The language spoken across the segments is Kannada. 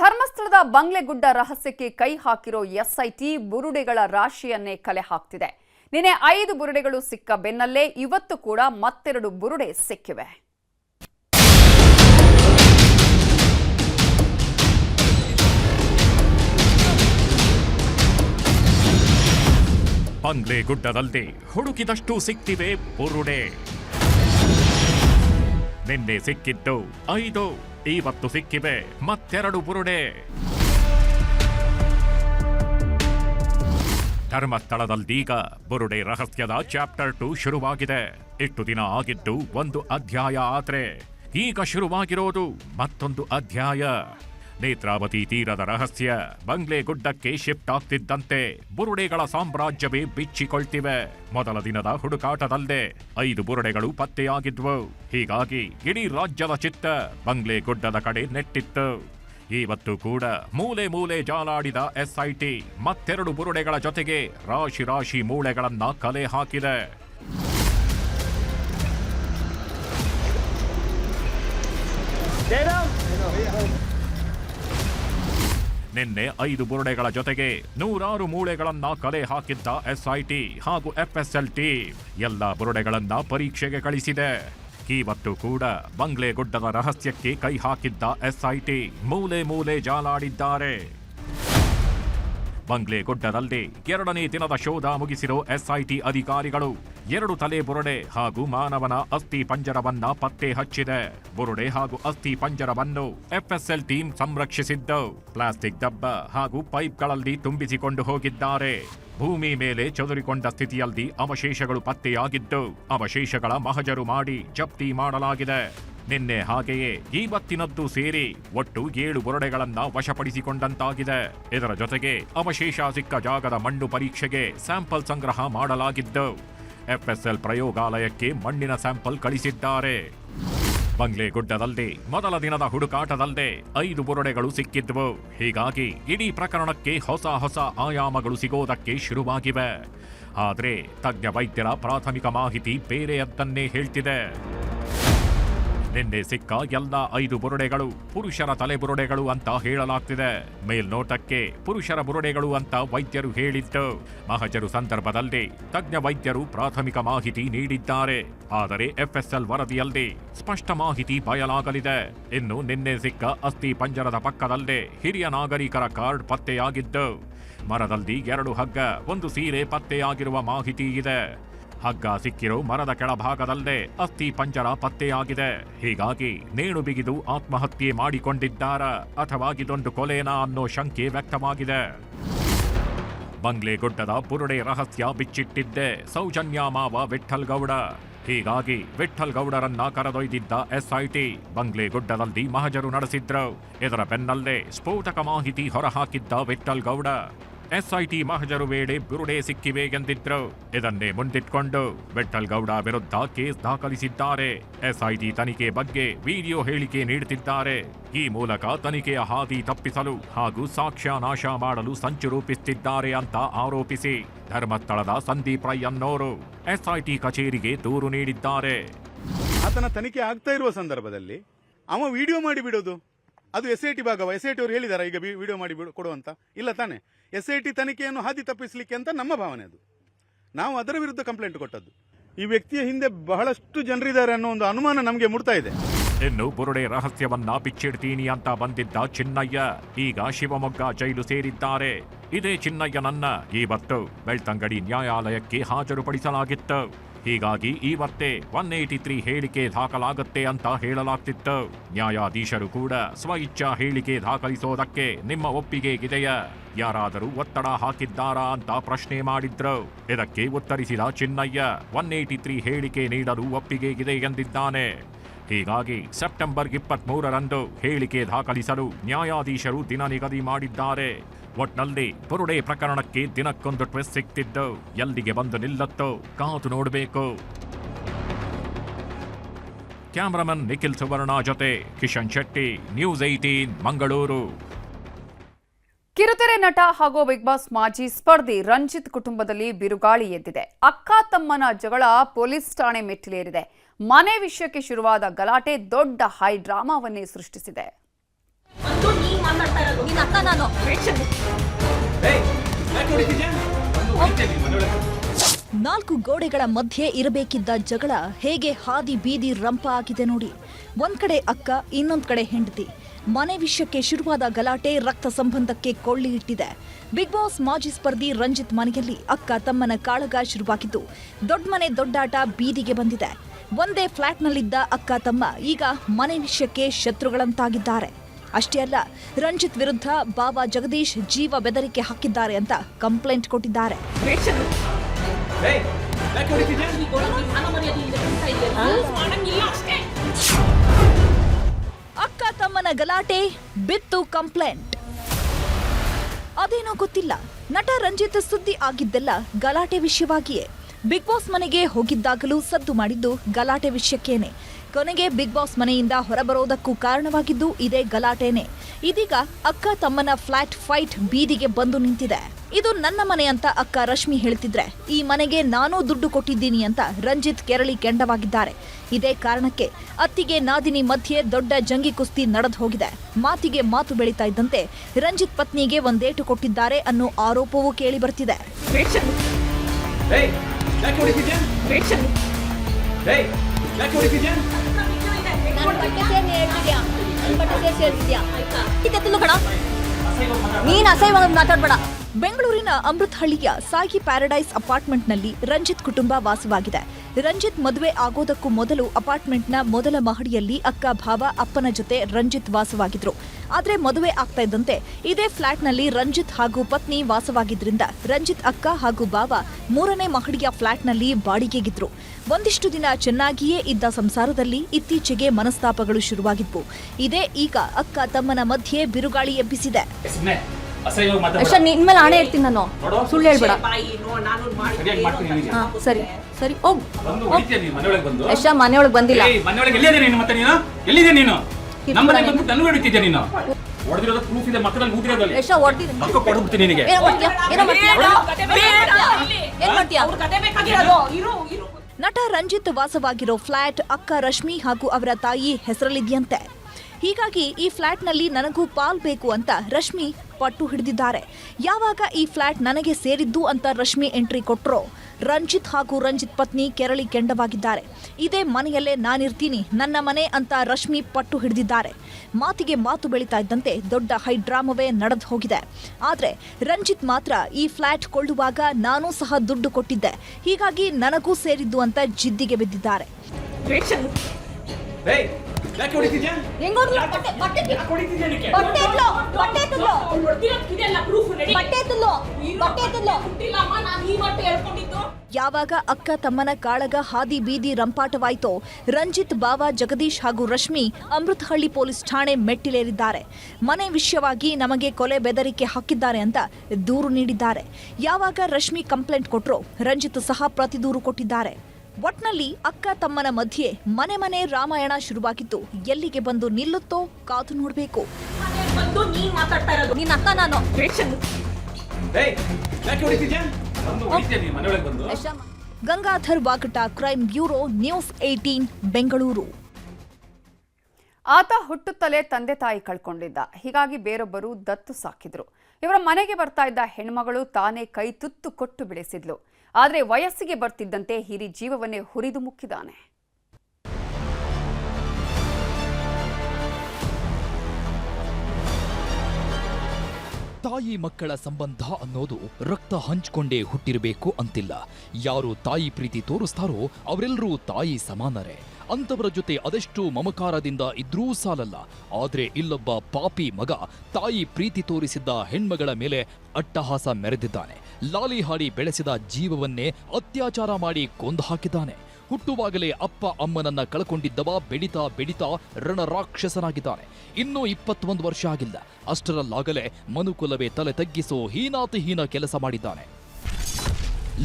ಧರ್ಮಸ್ಥಳದ ಬಂಗ್ಲೆಗುಡ್ಡ ರಹಸ್ಯಕ್ಕೆ ಕೈ ಹಾಕಿರೋ ಎಸ್ಐಟಿ ಬುರುಡೆಗಳ ರಾಶಿಯನ್ನೇ ಕಲೆ ಹಾಕ್ತಿದೆ. ನಿನ್ನೆ ಐದು ಬುರುಡೆಗಳು ಸಿಕ್ಕ ಬೆನ್ನಲ್ಲೇ ಇವತ್ತು ಕೂಡ ಮತ್ತೆರಡು ಬುರುಡೆ ಸಿಕ್ಕಿವೆ. ಬಂಗ್ಲೆ ಗುಡ್ಡದಲ್ಲಿ ಹುಡುಕಿದಷ್ಟು ಸಿಕ್ತಿವೆ ಬುರುಡೆ. ನಿನ್ನೆ ಸಿಕ್ಕಿದ್ದು ಐದು. ಇವತ್ತು ಸಿಕ್ಕಿವೆ. ಮತ್ತೆರಡು ಬುರುಡೆ. ಧರ್ಮಸ್ಥಳದಲ್ಲೀಗ ಬುರುಡೆ ರಹಸ್ಯದ ಚಾಪ್ಟರ್ ಟು ಶುರುವಾಗಿದೆ. ಇಷ್ಟು ದಿನ ಆಗಿದ್ದು ಒಂದು ಅಧ್ಯಾಯ ಆದ್ರೆ. ಈಗ ಶುರುವಾಗಿರೋದು ಮತ್ತೊಂದು ಅಧ್ಯಾಯ. ನೇತ್ರಾವತಿ ತೀರದ ರಹಸ್ಯ, ಬಂಗ್ಲೆ ಗುಡ್ಡಕ್ಕೆ ಶಿಫ್ಟ್ ಆಗ್ತಿದ್ದಂತೆ ಬುರುಡೆಗಳ ಸಾಮ್ರಾಜ್ಯವೇ ಬಿಚ್ಚಿಕೊಳ್ತಿವೆ. ಮೊದಲ ದಿನದ ಹುಡುಕಾಟದಲ್ಲದೆ ಐದು ಬುರುಡೆಗಳು ಪತ್ತೆಯಾಗಿದ್ವು. ಹೀಗಾಗಿ ಇಡೀ ರಾಜ್ಯದ ಚಿತ್ತ ಬಂಗ್ಲೆ ಗುಡ್ಡದ ಕಡೆ ನೆಟ್ಟಿತ್ತು. ಇವತ್ತು ಕೂಡ ಮೂಲೆ ಮೂಲೆ ಜಾಲಾಡಿದ ಎಸ್ಐಟಿ ಮತ್ತೆರಡು ಬುರುಡೆಗಳ ಜೊತೆಗೆ ರಾಶಿ ರಾಶಿ ಮೂಳೆಗಳನ್ನ ಕಲೆ ಹಾಕಿದೆ. ನಿನ್ನೆ ಐದು ಬುರುಡೆಗಳ ಜೊತೆಗೆ ನೂರಾರು ಮೂಳೆಗಳನ್ನ ಕಲೆ ಹಾಕಿದ್ದ ಎಸ್ಐಟಿ ಹಾಗೂ ಎಫ್ಎಸ್ಎಲ್ ಟೀಮ್ ಎಲ್ಲ ಬುರುಡೆಗಳನ್ನ ಪರೀಕ್ಷೆಗೆ ಕಳಿಸಿದೆ. ಇವತ್ತು ಕೂಡ ಬಂಗ್ಲೆ ಗುಡ್ಡದ ರಹಸ್ಯಕ್ಕೆ ಕೈ ಹಾಕಿದ್ದ ಎಸ್ಐಟಿ ಮೂಲೆ ಮೂಲೆ ಜಾಲಾಡಿದ್ದಾರೆ. ಬಂಗ್ಲೆ ಗುಡ್ಡದಲ್ಲಿ ಎರಡನೇ ದಿನದ ಶೋಧ ಮುಗಿಸಿರೋ ಎಸ್ಐಟಿ ಅಧಿಕಾರಿಗಳು ಎರಡು ತಲೆ ಬುರುಡೆ ಹಾಗೂ ಮಾನವನ ಅಸ್ಥಿ ಪಂಜರವನ್ನ ಪತ್ತೆ ಹಚ್ಚಿದೆ. ಬುರುಡೆ ಹಾಗೂ ಅಸ್ಥಿ ಪಂಜರವನ್ನು ಎಫ್ಎಸ್ಎಲ್ ಟೀಮ್ ಸಂರಕ್ಷಿಸಿದ್ದು. ಪ್ಲಾಸ್ಟಿಕ್ ದಬ್ಬ ಹಾಗೂ ಪೈಪ್ಗಳಲ್ಲಿ ತುಂಬಿಸಿಕೊಂಡು ಹೋಗಿದ್ದಾರೆ. ಭೂಮಿ ಮೇಲೆ ಚದುರಿಕೊಂಡ ಸ್ಥಿತಿಯಲ್ಲಿ ಅವಶೇಷಗಳು ಪತ್ತೆಯಾಗಿದ್ದು, ಅವಶೇಷಗಳ ಮಹಜರು ಮಾಡಿ ಜಪ್ತಿ ಮಾಡಲಾಗಿದೆ. ನಿನ್ನೆ ಹಾಗೆಯೇ ಇವತ್ತಿನದ್ದು ಸೇರಿ ಒಟ್ಟು ಏಳು ಬುರುಡೆಗಳನ್ನ ವಶಪಡಿಸಿಕೊಂಡಂತಾಗಿದೆ. ಇದರ ಜೊತೆಗೆ ಅವಶೇಷ ಸಿಕ್ಕ ಜಾಗದ ಮಣ್ಣು ಪರೀಕ್ಷೆಗೆ ಸ್ಯಾಂಪಲ್ ಸಂಗ್ರಹ ಮಾಡಲಾಗಿದ್ದು ಎಫ್ಎಸ್ಎಲ್ ಪ್ರಯೋಗಾಲಯಕ್ಕೆ ಮಣ್ಣಿನ ಸ್ಯಾಂಪಲ್ ಕಳಿಸಿದ್ದಾರೆ. ಬಂಗ್ಲೆ ಗುಡ್ಡದಲ್ಲಿ ಮೊದಲ ದಿನದ ಹುಡುಕಾಟದಲ್ಲೇ ಐದು ಬುರುಡೆಗಳು ಸಿಕ್ಕಿದ್ವು. ಹೀಗಾಗಿ ಇಡೀ ಪ್ರಕರಣಕ್ಕೆ ಹೊಸ ಹೊಸ ಆಯಾಮಗಳು ಸಿಗೋದಕ್ಕೆ ಶುರುವಾಗಿವೆ. ಆದರೆ ತಜ್ಞ ವೈದ್ಯರ ಪ್ರಾಥಮಿಕ ಮಾಹಿತಿ ಬೇರೆಯದ್ದನ್ನೇ ಹೇಳ್ತಿದೆ. ನಿನ್ನೆ ಸಿಕ್ಕ ಎಲ್ಲ ಐದು ಬುರುಡೆಗಳು ಪುರುಷರ ತಲೆ ಬುರುಡೆಗಳು ಅಂತ ಹೇಳಲಾಗ್ತಿದೆ. ಮೇಲ್ನೋಟಕ್ಕೆ ಪುರುಷರ ಬುರುಡೆಗಳು ಅಂತ ವೈದ್ಯರು ಹೇಳಿದ್ದು. ಮಹಜರು ಸಂದರ್ಭದಲ್ಲಿ ತಜ್ಞ ವೈದ್ಯರು ಪ್ರಾಥಮಿಕ ಮಾಹಿತಿ ನೀಡಿದ್ದಾರೆ. ಆದರೆ ಎಫ್ಎಸ್ಎಲ್ ವರದಿಯಲ್ಲಿ ಸ್ಪಷ್ಟ ಮಾಹಿತಿ ಬಯಲಾಗಲಿದೆ. ಇನ್ನು ನಿನ್ನೆ ಸಿಕ್ಕ ಅಸ್ಥಿ ಪಂಜರದ ಪಕ್ಕದಲ್ಲೇ ಹಿರಿಯ ನಾಗರಿಕರ ಕಾರ್ಡ್ ಪತ್ತೆಯಾಗಿದ್ದು. ಮರದಲ್ಲಿ ಎರಡು ಹಗ್ಗ, ಒಂದು ಸೀರೆ ಪತ್ತೆಯಾಗಿರುವ ಮಾಹಿತಿ ಇದೆ. ಹಗ್ಗ ಸಿಕ್ಕಿರೋ ಮರದ ಕೆಳಭಾಗದಲ್ಲೇ ಅಸ್ಥಿ ಪಂಜರ ಪತ್ತೆಯಾಗಿದೆ. ಹೀಗಾಗಿ ನೇಣು ಬಿಗಿದು ಆತ್ಮಹತ್ಯೆ ಮಾಡಿಕೊಂಡಿದ್ದಾರ ಅಥವಾ ಇದೊಂದು ಕೊಲೆನಾ ಅನ್ನೋ ಶಂಕೆ ವ್ಯಕ್ತವಾಗಿದೆ. ಬಂಗ್ಲೆ ಗುಡ್ಡದ ಬುರುಡೆ ರಹಸ್ಯ ಬಿಚ್ಚಿಟ್ಟಿದ್ದೆ ಸೌಜನ್ಯ ಮಾವ ವಿಠಲ್ ಗೌಡ ಹೀಗಾಗಿ ವಿಠಲ್ ಗೌಡರನ್ನ ಕರೆದೊಯ್ದಿದ್ದ ಎಸ್ಐಟಿ ಬಂಗ್ಲೆ ಗುಡ್ಡದಲ್ಲಿ ಮಹಜರು ನಡೆಸಿದ್ರು. ಇದರ ಬೆನ್ನಲ್ಲೇ ಸ್ಫೋಟಕ ಮಾಹಿತಿ ಹೊರಹಾಕಿದ್ದ ವಿಠಲ್ ಗೌಡ ಎಸ್ಐಟಿ ಮಹಜರು ವೇಳೆ ಬುರುಡೆ ಸಿಕ್ಕಿವೆ ಎಂದಿದ್ರು. ಇದನ್ನೇ ಮುಂದಿಟ್ಕೊಂಡು ವಿಠಲ್ ಗೌಡ ವಿರುದ್ಧ ಕೇಸ್ ದಾಖಲಿಸಿದ್ದಾರೆ. ಎಸ್ಐಟಿ ತನಿಖೆ ಬಗ್ಗೆ ವಿಡಿಯೋ ಹೇಳಿಕೆ ನೀಡುತ್ತಿದ್ದಾರೆ. ಈ ಮೂಲಕ ತನಿಖೆಯ ಹಾದಿ ತಪ್ಪಿಸಲು ಹಾಗೂ ಸಾಕ್ಷ್ಯ ನಾಶ ಮಾಡಲು ಸಂಚು ರೂಪಿಸುತ್ತಿದ್ದಾರೆ ಅಂತ ಆರೋಪಿಸಿ ಧರ್ಮಸ್ಥಳದ ಸಂದೀಪ್ ರೈ ಅನ್ನೋರು ಎಸ್ಐಟಿ ಕಚೇರಿಗೆ ದೂರು ನೀಡಿದ್ದಾರೆ. ಆತನ ತನಿಖೆ ಆಗ್ತಾ ಇರುವ ಸಂದರ್ಭದಲ್ಲಿ ಅವ ವಿಡಿಯೋ ಮಾಡಿ ಬಿಡೋದು. ಅದು ಎಸ್ ಐ ಟಿ ಭಾಗವ ಎಸ್ ಐ ಟಿ ಅವರು ಹೇಳಿದಾರ, ಈಗ ವಿಡಿಯೋ ಮಾಡಿ ಕೊಡುವಂತ ಇಲ್ಲ ತಾನೆ. ಎಸ್ ಐ ಟಿ ತನಿಖೆಯನ್ನು ಹಾದಿ ತಪ್ಪಿಸಲಿಕ್ಕೆ ಅಂತ ನಮ್ಮ ಭಾವನೆ ಅದು. ನಾವು ಅದರ ವಿರುದ್ಧ ಕಂಪ್ಲೇಂಟ್ ಕೊಟ್ಟದ್ದು. ಈ ವ್ಯಕ್ತಿಯ ಹಿಂದೆ ಬಹಳಷ್ಟು ಜನರಿದ್ದಾರೆ ಅನ್ನೋ ಒಂದು ಅನುಮಾನ ನಮಗೆ ಮೂಡ್ತಾ ಇದೆ. ಇನ್ನು ಬುರುಡೆ ರಹಸ್ಯವನ್ನ ಬಿಚ್ಚಿಡ್ತೀನಿ ಅಂತ ಬಂದಿದ್ದ ಚಿನ್ನಯ್ಯ, ಈಗ ಶಿವಮೊಗ್ಗ ಜೈಲು ಸೇರಿದ್ದಾರೆ. ಇದೇ ಚಿನ್ನಯ್ಯನನ್ನ ಇವತ್ತು ಬೆಳ್ತಂಗಡಿ ನ್ಯಾಯಾಲಯಕ್ಕೆ ಹಾಜರುಪಡಿಸಲಾಗಿತ್ತು. ಹೀಗಾಗಿ ಇವತ್ತೇ ಒನ್ ಏಯ್ಟಿ ತ್ರೀ ಹೇಳಿಕೆ ದಾಖಲಾಗುತ್ತೆ ಅಂತ ಹೇಳಲಾಗ್ತಿತ್ತು. ನ್ಯಾಯಾಧೀಶರು ಕೂಡ ಸ್ವಇಚ್ಛಾ ಹೇಳಿಕೆ ದಾಖಲಿಸೋದಕ್ಕೆ ನಿಮ್ಮ ಒಪ್ಪಿಗೆ ಇದೆಯಾ ಯಾರಾದರೂ ಒತ್ತಡ ಹಾಕಿದ್ದಾರಾ ಅಂತ ಪ್ರಶ್ನೆ ಮಾಡಿದ್ರು. ಇದಕ್ಕೆ ಉತ್ತರಿಸಿದ ಚಿನ್ನಯ್ಯ, ಒನ್ ಏಯ್ಟಿ ತ್ರೀ ಹೇಳಿಕೆ ನೀಡಲು ಒಪ್ಪಿಗೆ ಇದೆ ಎಂದಿದ್ದಾನೆ. ಹೀಗಾಗಿ ಸೆಪ್ಟೆಂಬರ್ ಇಪ್ಪತ್ತ್ ಹೇಳಿಕೆ ದಾಖಲಿಸಲು ನ್ಯಾಯಾಧೀಶರು ದಿನ ನಿಗದಿ ಮಾಡಿದ್ದಾರೆ. ಒಟ್ನಲ್ಲಿ ಬುರುಡೆ ಪ್ರಕರಣಕ್ಕೆ ದಿನಕ್ಕೊಂದು ಟ್ವಿಸ್ಟ್ ಸಿಗ್ತಿದ್ದು ಎಲ್ಲಿಗೆ ಬಂದು ನಿಲ್ಲತ್ತೋ ಕಾತು ನೋಡಬೇಕು. ಕ್ಯಾಮರಾಮನ್ ನಿಖಿಲ್ ಸುವರ್ಣ ಜೊತೆ ಕಿಶನ್ ಶೆಟ್ಟಿ ನ್ಯೂಸ್ ಏಟೀನ್ ಮಂಗಳೂರು. ಕಿರುತೆರೆ ನಟ ಹಾಗೂ ಬಿಗ್ ಬಾಸ್ ಮಾಜಿ ಸ್ಪರ್ಧಿ ರಂಜಿತ್ ಕುಟುಂಬದಲ್ಲಿ ಬಿರುಗಾಳಿ ಎದ್ದಿದೆ. ಅಕ್ಕ ತಮ್ಮನ ಜಗಳ ಪೊಲೀಸ್ ಠಾಣೆ ಮೆಟ್ಟಿಲೇರಿದೆ. ಮನೆ ವಿಷಯಕ್ಕೆ ಶುರುವಾದ ಗಲಾಟೆ ದೊಡ್ಡ ಹೈ ಡ್ರಾಮಾವನ್ನೇ ಸೃಷ್ಟಿಸಿದೆ. ನಾಲ್ಕು ಗೋಡೆಗಳ ಮಧ್ಯೆ ಇರಬೇಕಿದ್ದ ಜಗಳ ಹೇಗೆ ಹಾದಿ ಬೀದಿ ರಂಪ ಆಗಿದೆ ನೋಡಿ. ಒಂದ್ ಕಡೆ ಅಕ್ಕ, ಇನ್ನೊಂದ್ ಕಡೆ ಹೆಂಡತಿ. ಮನೆ ವಿಷಯಕ್ಕೆ ಶುರುವಾದ ಗಲಾಟೆ ರಕ್ತ ಸಂಬಂಧಕ್ಕೆ ಕೊಳ್ಳಿ ಇಟ್ಟಿದೆ. ಬಿಗ್ ಬಾಸ್ ಮಾಜಿ ಸ್ಪರ್ಧಿ ರಂಜಿತ್ ಮನೆಯಲ್ಲಿ ಅಕ್ಕ ತಮ್ಮನ ಕಾಳಗ ಶುರುವಾಗಿದ್ದು, ದೊಡ್ಡ ಮನೆ ದೊಡ್ಡಾಟ ಬೀದಿಗೆ ಬಂದಿದೆ. ಒಂದೇ ಫ್ಲಾಟ್ನಲ್ಲಿದ್ದ ಅಕ್ಕ ತಮ್ಮ ಈಗ ಮನೆ ವಿಷಯಕ್ಕೆ ಶತ್ರುಗಳಂತಾಗಿದ್ದಾರೆ. ಅಷ್ಟೇ ಅಲ್ಲ ರಂಜಿತ್ ವಿರುದ್ಧ ಬಾಬಾ ಜಗದೀಶ್ ಜೀವ ಬೆದರಿಕೆ ಹಾಕಿದ್ದಾರೆ ಅಂತ ಕಂಪ್ಲೇಂಟ್ ಕೊಟ್ಟಿದ್ದಾರೆ. ಅಕ್ಕ ತಮ್ಮನ ಗಲಾಟೆ ಬಿತ್ತು ಕಂಪ್ಲೇಂಟ್. ಅದೇನೋ ಗೊತ್ತಿಲ್ಲ ನಟ ರಂಜಿತ್ ಸುದ್ದಿ ಆಗಿದ್ದೆಲ್ಲ ಗಲಾಟೆ ವಿಷಯವಾಗಿಯೇ. ಬಿಗ್ ಬಾಸ್ ಮನೆಗೆ ಹೋಗಿದ್ದಾಗಲೂ ಸದ್ದು ಮಾಡಿದ್ದು ಗಲಾಟೆ ವಿಷಯಕ್ಕೇನೆ. ಕೊನೆಗೆ ಬಿಗ್ ಬಾಸ್ ಮನೆಯಿಂದ ಹೊರಬರೋದಕ್ಕೂ ಕಾರಣವಾಗಿದ್ದು ಇದೇ ಗಲಾಟೆನೆ. ಇದೀಗ ಅಕ್ಕ ತಮ್ಮನ ಫ್ಲಾಟ್ ಫೈಟ್ ಬೀದಿಗೆ ಬಂದು ನಿಂತಿದೆ. ಇದು ನನ್ನ ಮನೆ ಅಂತ ಅಕ್ಕ ರಶ್ಮಿ ಹೇಳ್ತಿದ್ರೆ. ಈ ಮನೆಗೆ ನಾನೂ ದುಡ್ಡು ಕೊಟ್ಟಿದ್ದೀನಿ ಅಂತ ರಂಜಿತ್ ಕೆರಳಿ ಕೆಂಡವಾಗಿದ್ದಾರೆ. ಇದೇ ಕಾರಣಕ್ಕೆ ಅತ್ತಿಗೆ ನಾದಿನಿ ಮಧ್ಯೆ ದೊಡ್ಡ ಜಂಗಿ ಕುಸ್ತಿ ನಡೆದು ಹೋಗಿದೆ. ಮಾತಿಗೆ ಮಾತು ಬೆಳೀತಾ ಇದ್ದಂತೆ ರಂಜಿತ್ ಪತ್ನಿಗೆ ಒಂದೇಟು ಕೊಟ್ಟಿದ್ದಾರೆ ಅನ್ನೋ ಆರೋಪವೂ ಕೇಳಿ ಬರ್ತಿದೆ. ನಾನು ಹೊಡಿತಿದ್ಯಾ ಸೇರಿ ಹೇಳ್ತಿದ್ಯಾ ನನ್ ಬಟ್ಟೆ ಸೇರಿಸಿ ಹೇಳ್ತಿದ್ಯಾ ಇದೆತ್ತಲು ಕಣ ನೀನ್ ಅಸಹ್ಯವಾಗಿ ಮಾತಾಡ್ಬೇಡ. ಬೆಂಗಳೂರಿನ ಅಮೃತಹಳ್ಳಿಯ ಸಾಯಿ ಪ್ಯಾರಡೈಸ್ ಅಪಾರ್ಟ್ಮೆಂಟ್ನಲ್ಲಿ ರಂಜಿತ್ ಕುಟುಂಬ ವಾಸವಾಗಿದೆ. ರಂಜಿತ್ ಮದುವೆ ಆಗೋದಕ್ಕೂ ಮೊದಲು ಅಪಾರ್ಟ್ಮೆಂಟ್ನ ಮೊದಲ ಮಹಡಿಯಲ್ಲಿ ಅಕ್ಕ, ಭಾವ, ಅಪ್ಪನ ಜೊತೆ ರಂಜಿತ್ ವಾಸವಾಗಿದ್ರು. ಆದರೆ ಮದುವೆ ಆಗ್ತಾ ಇದ್ದಂತೆ ಇದೇ ಫ್ಲಾಟ್ನಲ್ಲಿ ರಂಜಿತ್ ಹಾಗೂ ಪತ್ನಿ ವಾಸವಾಗಿದ್ರಿಂದ ರಂಜಿತ್ ಅಕ್ಕ ಹಾಗೂ ಭಾವ ಮೂರನೇ ಮಹಡಿಯ ಫ್ಲಾಟ್ನಲ್ಲಿ ಬಾಡಿಗೆಗಿದ್ರು. ಒಂದಿಷ್ಟು ದಿನ ಚೆನ್ನಾಗಿಯೇ ಇದ್ದ ಸಂಸಾರದಲ್ಲಿ ಇತ್ತೀಚೆಗೆ ಮನಸ್ತಾಪಗಳು ಶುರುವಾಗಿದ್ವು. ಇದೇ ಈಗ ಅಕ್ಕ ತಮ್ಮನ ಮಧ್ಯೆ ಬಿರುಗಾಳಿ ಎಬ್ಬಿಸಿದೆ. ಅಷ್ಟ ನಿನ್ ಮೇಲೆ ಆಣೆ ಇರ್ತೀನಿ ನಾನು. ಸುಳ್ಳು ಹೇಳ್ಬೇಡ. ಹಾ ಸರಿ. ಸರಿ ಹೋಗ್. ಬಂದು ಹೊಡಿತೀಯ ಬಂದು? ಯಶ ಮನೆಯೊಳಗೆ ಬಂದಿಲ್ಲ. ಮನೆಯೊಳಗೆ ಎಲ್ಲಿದೆ ನೀನು ಮತ್ತೆ ನೀನು? ಎಲ್ಲಿದೆ ನೀನು? ನಮ್ಮ ಮನೆಗೆ. ಬಂದು ನನಗೂ ಹೊಡಿತಿದ್ಯಾ ನೀನು? ಹೊಡೆದಿರೋದು ಪ್ರೂಫ್ ಇದೆ ಮಕ್ಕಳಲ್ಲಿ ಊದಿರೋದಲ್ಲಿ ಯಶ ಹೊಡ್ದಿದ್ದೀನಿ ಪಕ್ಕ ಕೊಡ್ಬಿಡ್ತೀನಿ ನಿನಗೆ. ಏನೋ ಮಾಡ್ತೀಯಾ? ಏನೋ ಮಾಡ್ತೀಯಾ? ಏನ್ ಮಾಡ್ತೀಯಾ? ನಟ ರಂಜಿತ್ ವಾಸವಾಗಿರೋ ಫ್ಲಾಟ್ ಅಕ್ಕ ರಶ್ಮಿ ಹಾಗೂ ಅವರ ತಾಯಿ ಹೆಸರಲ್ಲಿದೆಯಂತೆ. ಹೀಗಾಗಿ ಈ ಫ್ಲಾಟ್ನಲ್ಲಿ ನನಗೂ ಪಾಲ್ ಬೇಕು ಅಂತ ರಶ್ಮಿ ಪಟ್ಟು ಹಿಡಿದಿದ್ದಾರೆ. ಯಾವಾಗ ಈ ಫ್ಲಾಟ್ ನನಗೆ ಸೇರಿದ್ದು ಅಂತ ರಶ್ಮಿ ಎಂಟ್ರಿ ಕೊಟ್ಟರೋ ರಂಜಿತ್ ಹಾಗೂ ರಂಜಿತ್ ಪತ್ನಿ ಕೆರಳಿ ಕೆಂಡವಾಗಿದ್ದಾರೆ. ಇದೇ ಮನೆಯಲ್ಲೇ ನಾನಿರ್ತೀನಿ, ನನ್ನ ಮನೆ ಅಂತ ರಶ್ಮಿ ಪಟ್ಟು ಹಿಡಿದಿದ್ದಾರೆ. ಮಾತಿಗೆ ಮಾತು ಬೆಳೀತಾ ಇದ್ದಂತೆ ದೊಡ್ಡ ಹೈಡ್ರಾಮವೇ ನಡೆದು ಹೋಗಿದೆ. ಆದರೆ ರಂಜಿತ್ ಮಾತ್ರ ಈ ಫ್ಲಾಟ್ ಕೊಳ್ಳುವಾಗ ನಾನೂ ಸಹ ದುಡ್ಡು ಕೊಟ್ಟಿದ್ದೆ. ಹೀಗಾಗಿ ನನಗೂ ಸೇರಿದ್ದು ಅಂತ ಜಿದ್ದಿಗೆ ಬಿದ್ದಿದ್ದಾರೆ. ಯಾಕೆ ಹೊಡಿತಿದ್ಯಾ? ಹೆಂಗೋದ್ಲು? ಬಟ್ಟೆ ಬಟ್ಟೆ ಯಾಕೆ ಹೊಡಿತಿದ್ಯಾ ನಿನಗೆ? ಬಟ್ಟೆ ಎತ್ಲು, ಬಟ್ಟೆ ಎತ್ತಲು. ಬಟ್ಟೆ ಎತ್ತಲು, ಬಟ್ಟೆ ಎತ್ತಲು. ಯಾವಾಗ ಅಕ್ಕ ತಮ್ಮನ ಕಾಳಗ ಹಾದಿ ಬೀದಿ ರಂಪಾಟವಾಯ್ತೋ ರಂಜಿತ್ ಬಾವ ಜಗದೀಶ್ ಹಾಗೂ ರಶ್ಮಿ ಅಮೃತಹಳ್ಳಿ ಪೊಲೀಸ್ ಠಾಣೆ ಮೆಟ್ಟಿಲೇರಿದ್ದಾರೆ. ಮನೆ ವಿಷಯವಾಗಿ ನಮಗೆ ಕೊಲೆ ಬೆದರಿಕೆ ಹಾಕಿದ್ದಾರೆ ಅಂತ ದೂರು ನೀಡಿದ್ದಾರೆ. ಯಾವಾಗ ರಶ್ಮಿ ಕಂಪ್ಲೇಂಟ್ ಕೊಟ್ರೋ ರಂಜಿತ್ ಸಹ ಪ್ರತಿ ದೂರು ಕೊಟ್ಟಿದ್ದಾರೆ. ಒಟ್ನಲ್ಲಿ ಅಕ್ಕ ತಮ್ಮನ ಮಧ್ಯೆ ಮನೆ ಮನೆ ರಾಮಾಯಣ ಶುರುವಾಗಿದ್ದು ಎಲ್ಲಿಗೆ ಬಂದು ನಿಲ್ಲುತ್ತೋ ಕಾದು ನೋಡಬೇಕು. ನಿನ್ನ ಅಕ್ಕ ನಾನು. Gangadhar ವಾಕಟ crime bureau news eighteen Bengaluru. ಆತ ಹುಟ್ಟುತ್ತಲೇ ತಂದೆ ತಾಯಿ ಕಳ್ಕೊಂಡಿದ್ದ. ಹೀಗಾಗಿ ಬೇರೊಬ್ಬರು ದತ್ತು ಸಾಕಿದ್ರು. ಇವರ ಮನೆಗೆ ಬರ್ತಾ ಇದ್ದ ಹೆಣ್ಮಗಳು ತಾನೇ ಕೈ ತುತ್ತು ಕೊಟ್ಟು ಬೆಳೆಸಿದ್ಲು ಆದರೆ ವಯಸ್ಸಿಗೆ ಬರ್ತಿದ್ದಂತೆ ಹಿರಿ ಜೀವವನ್ನೇ ಹುರಿದು ಮುಕ್ಕಿದಾನೆ ತಾಯಿ ಮಕ್ಕಳ ಸಂಬಂಧ ಅನ್ನೋದು ರಕ್ತ ಹಂಚಿಕೊಂಡೇ ಹುಟ್ಟಿರಬೇಕು ಅಂತಿಲ್ಲ. ಯಾರು ತಾಯಿ ಪ್ರೀತಿ ತೋರಿಸ್ತಾರೋ ಅವರೆಲ್ಲರೂ ತಾಯಿ ಸಮಾನರೇ. ಅಂಥವರ ಜೊತೆ ಅದೆಷ್ಟು ಮಮಕಾರದಿಂದ ಇದ್ರೂ ಸಾಲಲ್ಲ. ಆದರೆ ಇಲ್ಲೊಬ್ಬ ಪಾಪಿ ಮಗ ತಾಯಿ ಪ್ರೀತಿ ತೋರಿಸಿದ್ದ ಹೆಣ್ಮಗಳ ಮೇಲೆ ಅಟ್ಟಹಾಸ ಮೆರೆದಿದ್ದಾನೆ. ಲಾಲಿ ಹಾಡಿ ಬೆಳೆಸಿದ ಜೀವವನ್ನೇ ಅತ್ಯಾಚಾರ ಮಾಡಿ ಕೊಂದು ಹಾಕಿದ್ದಾನೆ. ಹುಟ್ಟುವಾಗಲೇ ಅಪ್ಪ ಅಮ್ಮನನ್ನ ಕಳ್ಕೊಂಡಿದ್ದವ ಬೆಡಿತಾ ಬೆಡಿತಾ ರಣರಾಕ್ಷಸನಾಗಿದ್ದಾನೆ. ಇನ್ನೂ ಇಪ್ಪತ್ತೊಂದು ವರ್ಷ ಆಗಿಲ್ಲ. ಅಷ್ಟರಲ್ಲಾಗಲೇ ಮನುಕುಲವೇ ತಲೆ ತಗ್ಗಿಸೋ ಹೀನಾತಿಹೀನ ಕೆಲಸ ಮಾಡಿದ್ದಾನೆ.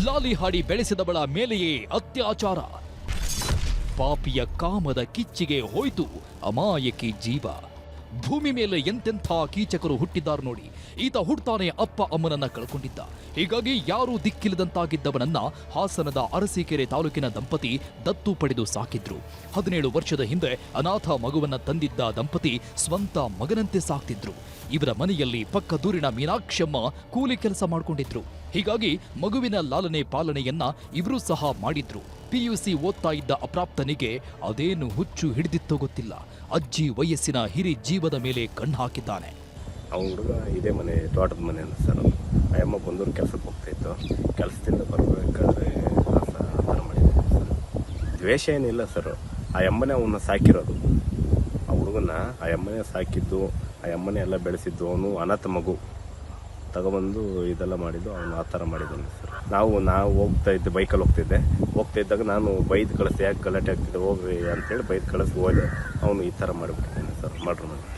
ಲಾಲಿ ಹಾಡಿ ಬೆಳೆಸಿದವಳ ಮೇಲೆಯೇ ಅತ್ಯಾಚಾರ. ಪಾಪಿಯ ಕಾಮದ ಕಿಚ್ಚಿಗೆ ಹೋಯ್ತು ಅಮಾಯಕಿ ಜೀವ. ಭೂಮಿ ಮೇಲೆ ಎಂತೆಂಥ ಕೀಚಕರು ಹುಟ್ಟಿದ್ದಾರೆ ನೋಡಿ. ಈತ ಹುಡ್ತಾನೆ ಅಪ್ಪ ಅಮ್ಮನನ್ನ ಕಳ್ಕೊಂಡಿದ್ದ. ಹೀಗಾಗಿ ಯಾರೂ ದಿಕ್ಕಿಲ್ಲದಂತಾಗಿದ್ದವನನ್ನ ಹಾಸನದ ಅರಸೀಕೆರೆ ತಾಲೂಕಿನ ದಂಪತಿ ದತ್ತು ಪಡೆದು ಸಾಕಿದ್ರು. ಹದಿನೇಳು ವರ್ಷದ ಹಿಂದೆ ಅನಾಥ ಮಗುವನ್ನ ತಂದಿದ್ದ ದಂಪತಿ ಸ್ವಂತ ಮಗನಂತೆ ಸಾಕ್ತಿದ್ರು. ಇವರ ಮನೆಯಲ್ಲಿ ಪಕ್ಕ ದೂರಿನ ಮೀನಾಕ್ಷಮ್ಮ ಕೂಲಿ ಕೆಲಸ ಮಾಡ್ಕೊಂಡಿದ್ರು. ಹೀಗಾಗಿ ಮಗುವಿನ ಲಾಲನೆ ಪಾಲನೆಯನ್ನ ಇವರು ಸಹ ಮಾಡಿದ್ರು. ಪಿಯುಸಿ ಓದ್ತಾ ಇದ್ದ ಅಪ್ರಾಪ್ತನಿಗೆ ಅದೇನು ಹುಚ್ಚು ಹಿಡಿದಿತ್ತೋ ಗೊತ್ತಿಲ್ಲ. ಅಜ್ಜಿ ವಯಸ್ಸಿನ ಹಿರಿ ಜೀವದ ಮೇಲೆ ಕಣ್ಣು ಹಾಕಿದ್ದಾನೆ. ಅವ್ನ ಹುಡುಗ ಇದೇ ಮನೆ, ತೋಟದ ಮನೆ ಅಂತ ಸರ್ ಆ ಅಮ್ಮ ಬಂದೂರು ಕೆಲಸಕ್ಕೆ ಹೋಗ್ತಾಯಿತ್ತು ಕೆಲಸದಿಂದ ಬರಬೇಕಾದ್ರೆ ಆಸ ಆ ಥರ ಮಾಡಿದ್ದೆ ಸರ್. ದ್ವೇಷ ಏನಿಲ್ಲ ಸರ್. ಆ ಅಮ್ಮನೇ ಅವನ್ನ ಸಾಕಿರೋದು. ಆ ಹುಡುಗನ ಆ ಅಮ್ಮನೇ ಸಾಕಿದ್ದು, ಆ ಅಮ್ಮನೇ ಎಲ್ಲ ಬೆಳೆಸಿದ್ದು, ಅವನು ಅನಾಥ ಮಗು. ತಗೊಬಂದು ಇದೆಲ್ಲ ಮಾಡಿದ್ದು, ಅವನು ಆ ಥರ ಮಾಡಿದ್ದಾನೆ ಸರ್. ನಾವು ನಾವು ಹೋಗ್ತಾ ಇದ್ದೆ, ಬೈಕಲ್ಲಿ ಹೋಗ್ತಿದ್ದೆ ಹೋಗ್ತಾ ಇದ್ದಾಗ ನಾನು ಬೈದು ಕಳಿಸಿ ಯಾಕೆ ಗಲಾಟೆ ಆಗ್ತಿದ್ದೆ ಹೋಗ್ರಿ ಅಂತೇಳಿ ಬೈದು ಕಳಿಸಿ ಹೋದೆ ಅವನು ಈ ಥರ ಮಾಡಿಬಿಟ್ಟಿದ್ದಾನೆ ಸರ್ ಮಾಡ್ರು ಮಾಡಿಬಿಟ್ಟಿದ್ದಾನೆ.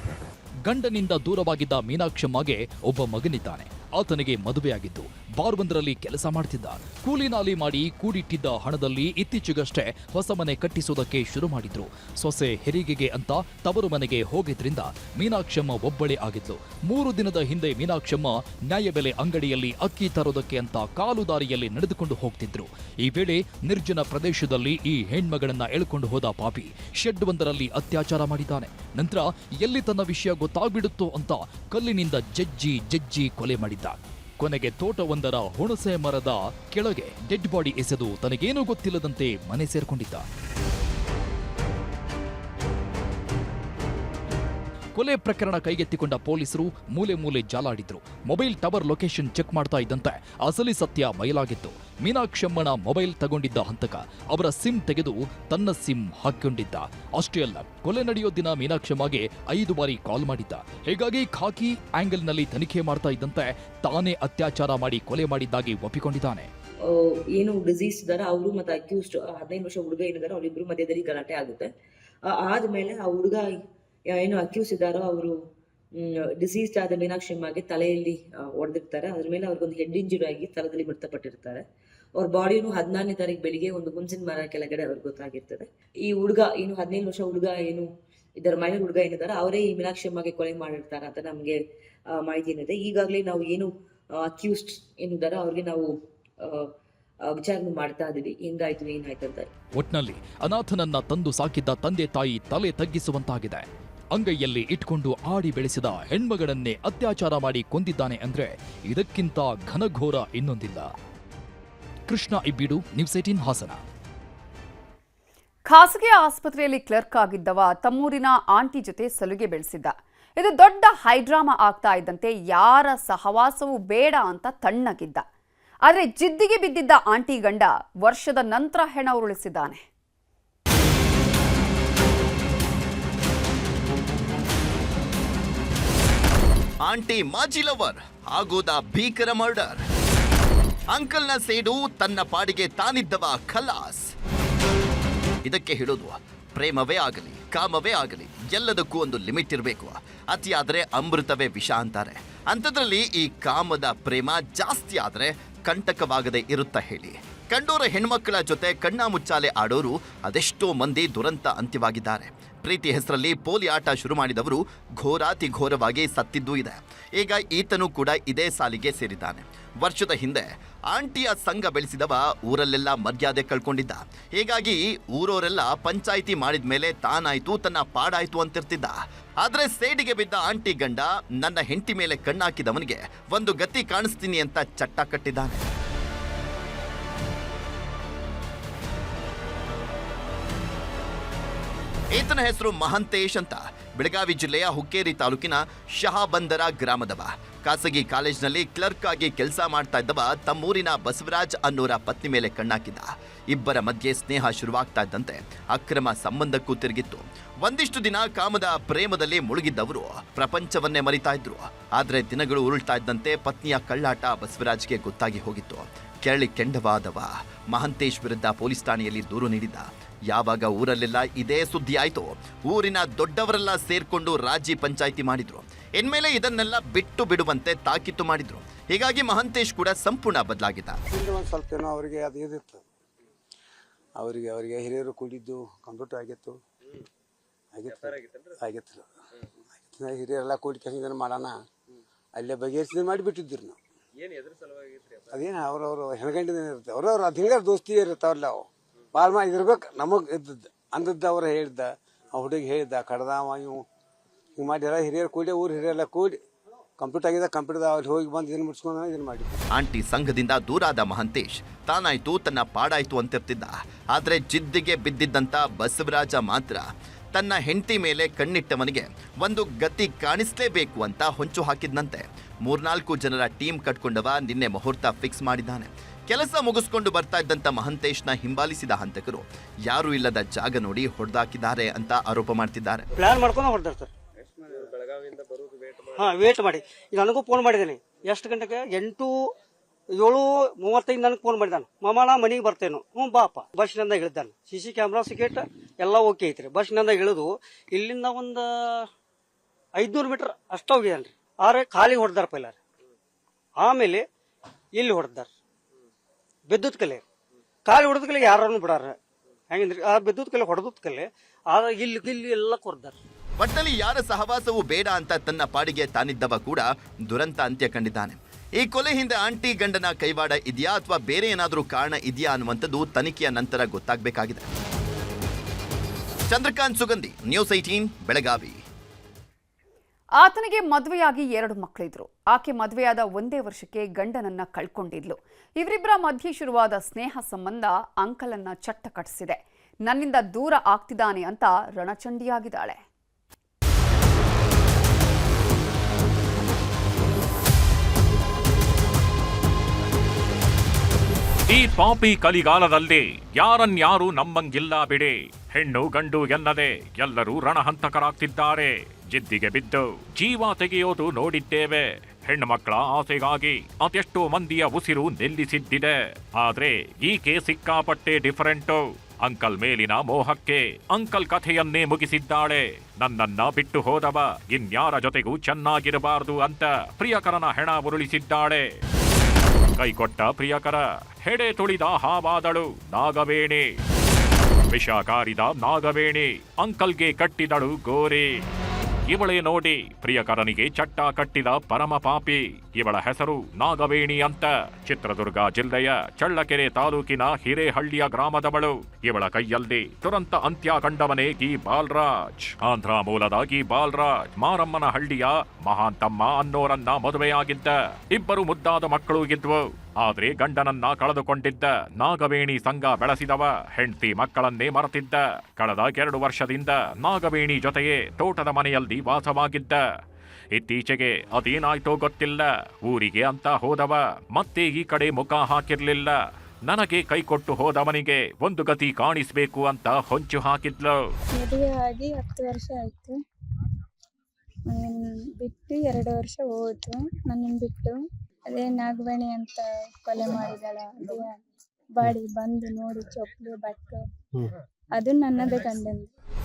ಗಂಡನಿಂದ ದೂರವಾಗಿದ್ದ ಮೀನಾಕ್ಷಮ್ಮಗೆ ಒಬ್ಬ ಮಗನಿದ್ದಾನೆ. ಆತನಿಗೆ ಮದುವೆಯಾಗಿದ್ದು ಬಾರ್ಬಂದರಲ್ಲಿ ಕೆಲಸ ಮಾಡ್ತಿದ್ದ. ಕೂಲಿ ನಾಲಿ ಮಾಡಿ ಕೂಡಿಟ್ಟಿದ್ದ ಹಣದಲ್ಲಿ ಇತ್ತೀಚೆಗಷ್ಟೇ ಹೊಸ ಮನೆ ಕಟ್ಟಿಸೋದಕ್ಕೆ ಶುರು ಮಾಡಿದ್ರು. ಸೊಸೆ ಹೆರಿಗೆಗೆ ಅಂತ ತವರು ಮನೆಗೆ ಹೋಗಿದ್ರಿಂದ ಮೀನಾಕ್ಷಮ್ಮ ಒಬ್ಬಳೇ ಆಗಿದ್ಲು. ಮೂರು ದಿನದ ಹಿಂದೆ ಮೀನಾಕ್ಷಮ್ಮ ನ್ಯಾಯಬೆಲೆ ಅಂಗಡಿಯಲ್ಲಿ ಅಕ್ಕಿ ತರೋದಕ್ಕೆ ಅಂತ ಕಾಲು ದಾರಿಯಲ್ಲಿ ನಡೆದುಕೊಂಡು ಹೋಗ್ತಿದ್ರು. ಈ ವೇಳೆ ನಿರ್ಜನ ಪ್ರದೇಶದಲ್ಲಿ ಈ ಹೆಣ್ಮಗಳನ್ನ ಎಳ್ಕೊಂಡು ಹೋದ ಪಾಪಿ ಶೆಡ್ ಒಂದರಲ್ಲಿ ಅತ್ಯಾಚಾರ ಮಾಡಿದ್ದಾನೆ. ನಂತರ ಎಲ್ಲಿ ತನ್ನ ವಿಷಯ ಗೊತ್ತಾಗ್ಬಿಡುತ್ತೋ ಅಂತ ಕಲ್ಲಿನಿಂದ ಜಜ್ಜಿ ಜಜ್ಜಿ ಕೊಲೆ ಮಾಡಿದ್ದ. ಕೊನೆಗೆ ತೋಟವೊಂದರ ಹುಣಸೆ ಮರದ ಕೆಳಗೆ ಡೆಡ್ ಬಾಡಿ ಎಸೆದು ತನಗೇನೂ ಗೊತ್ತಿಲ್ಲದಂತೆ ಮನೆ ಸೇರ್ಕೊಂಡಿದ್ದ. ಕೊಲೆ ಪ್ರಕರಣ ಕೈಗೆತ್ತಿಕೊಂಡ ಪೊಲೀಸರು ಮೂಲೆ ಮೂಲೆ ಜಾಲಾಡಿದ್ರು. ಮೊಬೈಲ್ ಟವರ್ ಲೊಕೇಶನ್ ಚೆಕ್ ಮಾಡ್ತಾ ಇದ್ದಂತೆ ಅಸಲಿ ಸತ್ಯ ಬಯಲಾಗಿತ್ತು. ಮೀನಾಕ್ಷಮ್ಮನ ಮೊಬೈಲ್ ತಗೊಂಡಿದ್ದ ಹಂತಕ ಅವರ ಸಿಮ್ ತೆಗೆದು ತನ್ನ ಸಿಮ್ ಹಾಕೊಂಡಿದ್ದ ಅಷ್ಟೇ ಅಲ್ಲ, ಕೊಲೆ ನಡೆಯೋ ದಿನ ಮೀನಾಕ್ಷಮ್ಮಗೆ ಐದು ಬಾರಿ ಕಾಲ್ ಮಾಡಿದ್ದ. ಹೀಗಾಗಿ ಖಾಕಿ ಆಂಗಲ್ನಲ್ಲಿ ತನಿಖೆ ಮಾಡ್ತಾ ಇದ್ದಂತೆ ತಾನೇ ಅತ್ಯಾಚಾರ ಮಾಡಿ ಕೊಲೆ ಮಾಡಿದ್ದಾಗಿ ಒಪ್ಪಿಕೊಂಡಿದ್ದಾನೆ. ಏನು ಡಿಸೀಸ್ ಇದ್ದಾರೆ ಅವರು ಮತ್ತೆ ಅಕ್ಯೂಸ್ಡ್ ಹದಿನೈದು ವರ್ಷ ಹುಡುಗ ಏನಿದ್ದಾರೆ ಅವರಿಬ್ಬರು ಮಧ್ಯದಲ್ಲಿ ಗಲಾಟೆ ಆಗುತ್ತೆ. ಆದ್ಮೇಲೆ ಆ ಹುಡುಗ ಏನು ಅಕ್ಯೂಸ್ ಇದ್ದಾರೋ ಅವರು ಡಿಸೀಸ್ಡ್ ಆದ ಮೀನಾಕ್ಷಿಮ್ಮಗೆ ತಲೆಯಲ್ಲಿ ಹೊಡೆದಿರ್ತಾರೆ ಅದ್ರ ಮೇಲೆ ಅವ್ರಿಗೊಂದು ಹೆಡ್ ಇಂಜುರಿ ಆಗಿ ತಲೆದಲ್ಲಿ ಮೃತಪಟ್ಟಿರ್ತಾರೆ. ಅವ್ರ ಬಾಡಿನು ಹದಿನಾರನೇ ತಾರೀಕು ಬೆಳಿಗ್ಗೆ ಒಂದು ಹುಣಸಿನ ಮರ ಕೆಳಗಡೆ ಅವ್ರಿಗೆ ಗೊತ್ತಾಗಿರ್ತದೆ. ಈ ಹುಡುಗ ಏನು ಹದಿನೈದು ವರ್ಷ ಹುಡುಗ ಏನು, ಇದರ ಮನೆ ಹುಡುಗ ಏನಿದ್ದಾರೆ, ಅವರೇ ಈ ಮೀನಾಕ್ಷಿಮ್ಮಗೆ ಕೊಲೆ ಮಾಡಿರ್ತಾರೆ ಅಂತ ನಮಗೆ ಮಾಹಿತಿ ಏನಿದೆ. ಈಗಾಗಲೇ ನಾವು ಏನು ಅಕ್ಯೂಸ್ಡ್ ಏನಿದ್ದಾರೆ ಅವ್ರಿಗೆ ನಾವು ವಿಚಾರಣೆ ಮಾಡ್ತಾ ಇದೀವಿ ಹೆಂಗಾಯ್ತು ಏನಾಯ್ತು ಅಂತ. ಒಟ್ನಲ್ಲಿ ಅನಾಥನನ್ನ ತಂದು ಸಾಕಿದ್ದ ತಂದೆ ತಾಯಿ ತಲೆ ತಗ್ಗಿಸುವಂತಾಗಿದೆ. ಅಂಗೈಯಲ್ಲಿ ಇಟ್ಕೊಂಡು ಆಡಿ ಬೆಳೆಸಿದ ಹೆಣ್ಮಗಳನ್ನೇ ಅತ್ಯಾಚಾರ ಮಾಡಿ ಕೊಂದಿದ್ದಾನೆ ಅಂದ್ರೆ ಇದಕ್ಕಿಂತ ಘನಘೋರ ಇನ್ನೊಂದಿಲ್ಲ. Krishna ಇಬ್ಬಿಡು, news eighteen Hassan. ಖಾಸಗಿ ಆಸ್ಪತ್ರೆಯಲ್ಲಿ ಕ್ಲರ್ಕ್ ಆಗಿದ್ದವ ತಮ್ಮೂರಿನ ಆಂಟಿ ಜೊತೆ ಸಲುಗೆ ಬೆಳೆಸಿದ್ದ. ಇದು ದೊಡ್ಡ ಹೈಡ್ರಾಮಾ ಆಗ್ತಾ ಇದ್ದಂತೆ ಯಾರ ಸಹವಾಸವೂ ಬೇಡ ಅಂತ ತಣ್ಣಗಿದ್ದ. ಆದರೆ ಜಿದ್ದಿಗೆ ಬಿದ್ದಿದ್ದ ಆಂಟಿ ಗಂಡ ವರ್ಷದ ನಂತರ ಹೆಣ ಉರುಳಿಸಿದ್ದಾನೆ. ಆಂಟಿ ಮಾಜಿ ಲವರ್ ಆಗೋದ ಭೀಕರ ಮರ್ಡರ್. ಅಂಕಲ್ನ ಸೇಡು ತನ್ನ ಪಾಡಿಗೆ ತಾನಿದ್ದವ ಖಲಾಸ್. ಇದಕ್ಕೆ ಹೇಳೋದು, ಪ್ರೇಮವೇ ಆಗಲಿ, ಕಾಮವೇ ಆಗಲಿ, ಎಲ್ಲದಕ್ಕೂ ಒಂದು ಲಿಮಿಟ್ ಇರಬೇಕು. ಅತಿಯಾದರೆ ಅಮೃತವೇ ವಿಷ ಅಂತಾರೆ. ಅಂಥದ್ರಲ್ಲಿ ಈ ಕಾಮದ ಪ್ರೇಮ ಜಾಸ್ತಿ ಆದರೆ ಕಂಟಕವಾಗದೆ ಇರುತ್ತಾ ಹೇಳಿ. ಕಂಡೋರ ಹೆಣ್ಮಕ್ಕಳ ಜೊತೆ ಕಣ್ಣಾಮುಚ್ಚಾಲೆ ಆಡೋರು ಅದೆಷ್ಟೋ ಮಂದಿ ದುರಂತ ಅಂತ್ಯವಾಗಿದ್ದಾರೆ. ಪ್ರೀತಿ ಹೆಸರಲ್ಲಿ ಪೋಲಿ ಆಟ ಶುರು ಮಾಡಿದವರು ಘೋರಾತಿ ಘೋರವಾಗಿ ಸತ್ತಿದ್ದೂ ಇದೆ. ಈಗ ಈತನೂ ಕೂಡ ಇದೇ ಸಾಲಿಗೆ ಸೇರಿದ್ದಾನೆ. ವರ್ಷದ ಹಿಂದೆ ಆಂಟಿಯ ಸಂಘ ಬೆಳೆಸಿದವ ಊರಲ್ಲೆಲ್ಲ ಮರ್ಯಾದೆ ಕಳ್ಕೊಂಡಿದ್ದ. ಹೀಗಾಗಿ ಊರೋರೆಲ್ಲ ಪಂಚಾಯಿತಿ ಮಾಡಿದ ಮೇಲೆ ತಾನಾಯ್ತು, ತನ್ನ ಪಾಡಾಯ್ತು ಅಂತಿರ್ತಿದ್ದ. ಆದ್ರೆ ಸೇಡಿಗೆ ಬಿದ್ದ ಆಂಟಿ ಗಂಡ ನನ್ನ ಹೆಂಡತಿ ಮೇಲೆ ಕಣ್ಣಾಕಿದವನಿಗೆ ಒಂದು ಗತಿ ಕಾಣಿಸ್ತೀನಿ ಅಂತ ಚಟ್ಟ ಕಟ್ಟಿದ್ದಾನೆ. ಈತನ ಹೆಸರು ಮಹಂತೇಶ್ ಅಂತ. ಬೆಳಗಾವಿ ಜಿಲ್ಲೆಯ ಹುಕ್ಕೇರಿ ತಾಲೂಕಿನ ಶಹಾಬಂದರ ಗ್ರಾಮದವ. ಖಾಸಗಿ ಕಾಲೇಜ್ನಲ್ಲಿ ಕ್ಲರ್ಕ್ ಆಗಿ ಕೆಲಸ ಮಾಡ್ತಾ ಇದ್ದವ ತಮ್ಮೂರಿನ ಬಸವರಾಜ್ ಅನ್ನೋರ ಪತ್ನಿ ಮೇಲೆ ಕಣ್ಣಾಕಿದ್ದ. ಇಬ್ಬರ ಮಧ್ಯೆ ಸ್ನೇಹ ಶುರುವಾಗ್ತಾ ಇದ್ದಂತೆ ಅಕ್ರಮ ಸಂಬಂಧಕ್ಕೂ ತಿರುಗಿತ್ತು. ಒಂದಿಷ್ಟು ದಿನ ಕಾಮದ ಪ್ರೇಮದಲ್ಲಿ ಮುಳುಗಿದ್ದವರು ಪ್ರಪಂಚವನ್ನೇ ಮರಿತಾ ಇದ್ರು. ಆದರೆ ದಿನಗಳು ಉರುಳ್ತಾ ಇದ್ದಂತೆ ಪತ್ನಿಯ ಕಳ್ಳಾಟ ಬಸವರಾಜ್ಗೆ ಗೊತ್ತಾಗಿ ಹೋಗಿತ್ತು. ಕೆರಳಿ ಕೆಂಡವಾದವ ಮಹಂತೇಶ್ ವಿರುದ್ಧ ಪೊಲೀಸ್ ಠಾಣೆಯಲ್ಲಿ ದೂರು ನೀಡಿದ್ದ. ಯಾವಾಗ ಊರಲ್ಲೆಲ್ಲ ಇದೇ ಸುದ್ದಿ ಆಯ್ತು. ಊರಿನ ದೊಡ್ಡವರೆಲ್ಲ ಸೇರ್ಕೊಂಡು ರಾಜಿ ಪಂಚಾಯಿತಿ ಮಾಡಿದ್ರು. ಇನ್ಮೇಲೆ ಇದನ್ನೆಲ್ಲ ಬಿಟ್ಟು ಬಿಡುವಂತೆ ತಾಕೀತು ಮಾಡಿದ್ರು. ಹೀಗಾಗಿ ಮಹಂತೇಶ್ ಕೂಡ ಸಂಪೂರ್ಣ ಬದಲಾಗಿದ್ದ. ಒಂದು ಸ್ವಲ್ಪ ಏನೋ ಅವರಿಗೆ ಅದು ಇದಿತ್ತು. ಅವರಿಗೆ ಅವರಿಗೆ ಹಿರಿಯರು ಕೂಡಿದ್ದು ಕಂಪ್ಯೂಟರ್ ಆಗಿತ್ತು. ಆಗಿತ್ತು. ಆಗಿತ್ತು. ಹಿರಿಯರೆಲ್ಲ ಕೂಡಿ ಕೆಲಸ ಮಾಡೋಣ. ಅಲ್ಲೇ ಬಗೆಹರಿಸಿದ ಮಾಡಿ ಬಿಟ್ಟಿದ್ದೀರಿ ನಾವು. ಅದೇನು ಅವ್ರವ್ರು ಹೆಣ್ಗಂಡಿದ ಇರುತ್ತೆ? ಅವ್ರವ್ರು ಅದು ಹಿಂಗಾರ ದೋಸ್ತಿ ಇರ್ತಾವಲ್ಲ ಅವು. ಭಾಳ ಮಾಡಿ ಇರ್ಬೇಕು. ನಮಗೆ ಇದ್ದದ್ದು. ಅಂದದ್ದು ಅವ್ರು ಹೇಳಿದ್ದ. ಆ ಹುಡುಗಿ ಹೇಳಿದ್ದ, ಕಡ್ದಾವ ಇವು ಹಿಂಗೆ ಮಾಡಿ ಎಲ್ಲ ಹಿರಿಯರು ಕೂಡಿ, ಊರು ಹಿರಿಯರೆಲ್ಲ ಕೂಡಿ. ಕಂಪ್ಯೂಟರ್ ಆಗಿದೆ ಕಂಪ್ಯೂಟರ್ ಅಲ್ಲಿ ಹೋಗಿ ಬಂದು ಇದನ್ನು ಮುಟ್ಸ್ಕೊಂಡು ಇದನ್ನು ಮಾಡಿ ಆಂಟಿ ಸಂಘದಿಂದ ದೂರಾದ ಮಹಂತೇಶ್ ತಾನಾಯ್ತು, ತನ್ನ ಪಾಡಾಯ್ತು ಅಂತಿರ್ತಿದ್ದ ಆದ್ರೆ ಜಿದ್ದಿಗೆ ಬಿದ್ದಿದ್ದಂತ ಬಸವರಾಜ ಮಾತ್ರ ತನ್ನ ಹೆಂಡತಿ ಮೇಲೆ ಕಣ್ಣಿಟ್ಟವನಿಗೆ ಒಂದು ಗತಿ ಕಾಣಿಸ್ಲೇಬೇಕು ಅಂತ ಹೊಂಚು ಹಾಕಿದ್ನಂತೆ. ಮೂರ್ನಾಲ್ಕು ಜನರ ಟೀಮ್ ಕಟ್ಕೊಂಡವ ನಿನ್ನೆ ಮುಹೂರ್ತ ಫಿಕ್ಸ್ ಮಾಡಿದ್ದಾನೆ. ಕೆಲಸ ಮುಗಿಸ್ಕೊಂಡು ಬರ್ತಾ ಇದ್ದಂಥ ಮಹಂತೇಶ್ನ ಹಿಂಬಾಲಿಸಿದ ಹಂತಕರು, ಯಾರು ಇಲ್ಲದ ಜಾಗ ನೋಡಿ ಹೊಡೆದಾಕಿದ್ದಾರೆ ಅಂತ ಆರೋಪ ಮಾಡ್ತಿದ್ದಾರೆ. ಪ್ಲಾನ್ ಮಾಡ್ಕೊಂಡು ಹೊಡೆದಾರೆ ಸರ್ ಹಾಂ ವೇಟ್ ಮಾಡಿ. ಈಗ ನನಗೂ ಫೋನ್ ಮಾಡಿದ್ದೀನಿ. ಎಷ್ಟು ಗಂಟೆಗೆ? ಎಂಟು, ಏಳು, ಮೂವತ್ತೈದು ನನಗೆ ಫೋನ್ ಮಾಡಿದಾನೆ ಮಾಮ ನಾ ಮನೆಗೆ ಬರ್ತೇನು. ಹ್ಞೂ ಬಾಪ. ಬಸ್ನಿಂದ ಇಳಿದಾನೆ ಸಿ ಸಿ ಕ್ಯಾಮ್ರಾ ಸಿಕೆಟ್ ಎಲ್ಲ ಓಕೆ ಐತ್ರಿ. ಬಸ್ನಿಂದ ಇಳಿದು ಇಲ್ಲಿಂದ ಒಂದು ಐದುನೂರು ಮೀಟ್ರ್ ಅಷ್ಟು ಹೋಗಿದಾನೆ ರೀ. ಆರೆ ಖಾಲಿ ಹೊಡೆದಾರ ಪೈಲಾರ ಆಮೇಲೆ ಇಲ್ಲಿ ಹೊಡೆದಾರ. ವಿದ್ಯುತ್ ಕಲೆ. ಕಾಲು ಹೊಡೆದ ಕಲೆ ಯಾರನ್ನು ಬಿಡಾರ ಹೆಂಗಂದ್ರೆ? ಆ ಬಿದ್ದುತ್ ಕಲೆ ಹೊಡೆದತ್ ಕಲೆ ಆಗ ಇಲ್ಲಿ ಇಲ್ಲಿ ಎಲ್ಲ ಕೊರ್ದಾರ. ಒಟ್ಟಲ್ಲಿ ಯಾರ ಸಹವಾಸವೂ ಬೇಡ ಅಂತ ತನ್ನ ಪಾಡಿಗೆ ತಾನಿದ್ದವ ಕೂಡ ದುರಂತ ಅಂತ್ಯ ಕಂಡಿದ್ದಾನೆ. ಈ ಕೊಲೆ ಹಿಂದೆ ಆಂಟಿ ಗಂಡನ ಕೈವಾಡ ಇದೆಯಾ ಅಥವಾ ಬೇರೆ ಏನಾದರೂ ಕಾರಣ ಇದೆಯಾ ಅನ್ನುವಂಥದ್ದು ತನಿಖೆಯ ನಂತರ ಗೊತ್ತಾಗಬೇಕಾಗಿದೆ. Chandrakant Sugandhi, news eighteen Belagavi. ಆತನಿಗೆ ಮದುವೆಯಾಗಿ ಎರಡು ಮಕ್ಕಳಿದ್ರು. ಆಕೆ ಮದುವೆಯಾದ ಒಂದೇ ವರ್ಷಕ್ಕೆ ಗಂಡನನ್ನ ಕಳ್ಕೊಂಡಿದ್ಲು. ಇವರಿಬ್ಬರ ಮಧ್ಯೆ ಶುರುವಾದ ಸ್ನೇಹ ಸಂಬಂಧ ಅಂಕಲನ್ನ ಚಟ್ಟ ಕಟ್ಟಿಸಿದೆ ನನ್ನಿಂದ ದೂರ ಆಗ್ತಿದ್ದಾನೆ ಅಂತ ರಣಚಂಡಿಯಾಗಿದ್ದಾಳೆ. ಈ ಪಾಪಿ ಕಲಿಗಾಲದಲ್ಲಿ ಯಾರನ್ಯಾರು ನಮ್ಮಂಗಿಲ್ಲ ಬಿಡಿ. ಹೆಣ್ಣು ಗಂಡು ಎನ್ನದೆ ಎಲ್ಲರೂ ರಣಹಂತಕರಾಗ್ತಿದ್ದಾರೆ. ಜಿದ್ದಿಗೆ ಬಿದ್ದು ಜೀವ ತೆಗೆಯೋದು ನೋಡಿದ್ದೇವೆ. ಹೆಣ್ಣು ಮಕ್ಕಳ ಆಸೆಗಾಗಿ ಅದೆಷ್ಟೋ ಮಂದಿಯ ಉಸಿರು ನಿಲ್ಲಿಸಿದ್ದಿದೆ. ಆದ್ರೆ ಈಕೆ ಸಿಕ್ಕಾಪಟ್ಟೆ ಡಿಫರೆಂಟು. ಅಂಕಲ್ ಮೇಲಿನ ಮೋಹಕ್ಕೆ ಅಂಕಲ್ ಕಥೆಯನ್ನೇ ಮುಗಿಸಿದ್ದಾಳೆ. ನನ್ನನ್ನ ಬಿಟ್ಟು ಹೋದವ ಇನ್ಯಾರ ಜೊತೆಗೂ ಚೆನ್ನಾಗಿರಬಾರದು ಅಂತ ಪ್ರಿಯಕರನ ಹೆಣ ಉರುಳಿಸಿದ್ದಾಳೆ. ಕೈಕೊಟ್ಟ ಪ್ರಿಯಕರ ಹೆಡೆ ತುಳಿದ ಹಾವಾದಳು ನಾಗವೇಣಿ. ವಿಷ ಕಾರಿದ ನಾಗವೇಣಿ ಅಂಕಲ್ಗೆ ಕಟ್ಟಿದಳು ಗೋರಿ. ಇವಳೇ ನೋಡಿ ಪ್ರಿಯಕರನಿಗೆ ಚಟ್ಟ ಕಟ್ಟಿದ ಪರಮ ಪಾಪಿ. ಇವಳ ಹೆಸರು ನಾಗವೇಣಿ ಅಂತ. ಚಿತ್ರದುರ್ಗ ಜಿಲ್ಲೆಯ ಚಳ್ಳಕೆರೆ ತಾಲೂಕಿನ ಹಿರೇಹಳ್ಳಿಯ ಗ್ರಾಮದವಳು. ಇವಳ ಕೈಯಲ್ಲಿ ತುರಂತ ಅಂತ್ಯ ಕಂಡವನೇ ಗಿ ಬಾಲ್ರಾಜ್. ಆಂಧ್ರ ಮೂಲದ ಗಿ ಬಾಲ್ರಾಜ್ ಮಾರಮ್ಮನ ಹಳ್ಳಿಯ ಮಹಾಂತಮ್ಮ ಅನ್ನೋರನ್ನ ಮದುವೆಯಾಗಿದ್ದ. ಇಬ್ಬರು ಮುದ್ದಾದ ಮಕ್ಕಳು ಇದ್ವು. ಆದ್ರೆ ಗಂಡನನ್ನ ಕಳೆದುಕೊಂಡಿದ್ದ ನಾಗವೇಣಿ ಸಂಘ ಬೆಳೆಸಿದವ, ಹೆಂಡತಿ ಮಕ್ಕಳನ್ನೇ ಮರೆತಿದ್ದ. ಕಳೆದ ಎರಡು ವರ್ಷದಿಂದ ನಾಗವೇಣಿ ಜೊತೆಯೇ ತೋಟದ ಮನೆಯಲ್ಲಿ ವಾಸವಾಗಿದ್ದ. ಇತ್ತೀಚೆಗೆ ಅದೇನಾಯ್ತೋ ಗೊತ್ತಿಲ್ಲ. ಊರಿಗೆ ಅಂತ ಹೋದವ, ಮತ್ತೆ ಈ ಕಡೆ ಮುಖ ಹಾಕಿರ್ಲಿಲ್ಲ. ನನಗೆ ಕೈಕೊಟ್ಟು ಹೋದವನಿಗೆ ಒಂದು ಗತಿ ಕಾಣಿಸ್ಬೇಕು ಅಂತ ಹೊಂಚು ಹಾಕಿದ್ಲು. ಹತ್ತು ವರ್ಷ ಬಿಟ್ಟು ಎರಡು ವರ್ಷ ಹೋಯ್ತು ನನ್ನನ್ನು ಬಿಟ್ಟು ಅದೇ ನಾಗವೇಣಿ ಅಂತ ಕೊಲೆ ಮಾಡಿದಾಳ. ಅದೇ ಬಾಡಿ ಬಂದು ನೋಡಿ ಚೊಪ್ಪಲು ಬಟ್ಟು. ಅದು ನನ್ನದೇ ಕಂಡೆ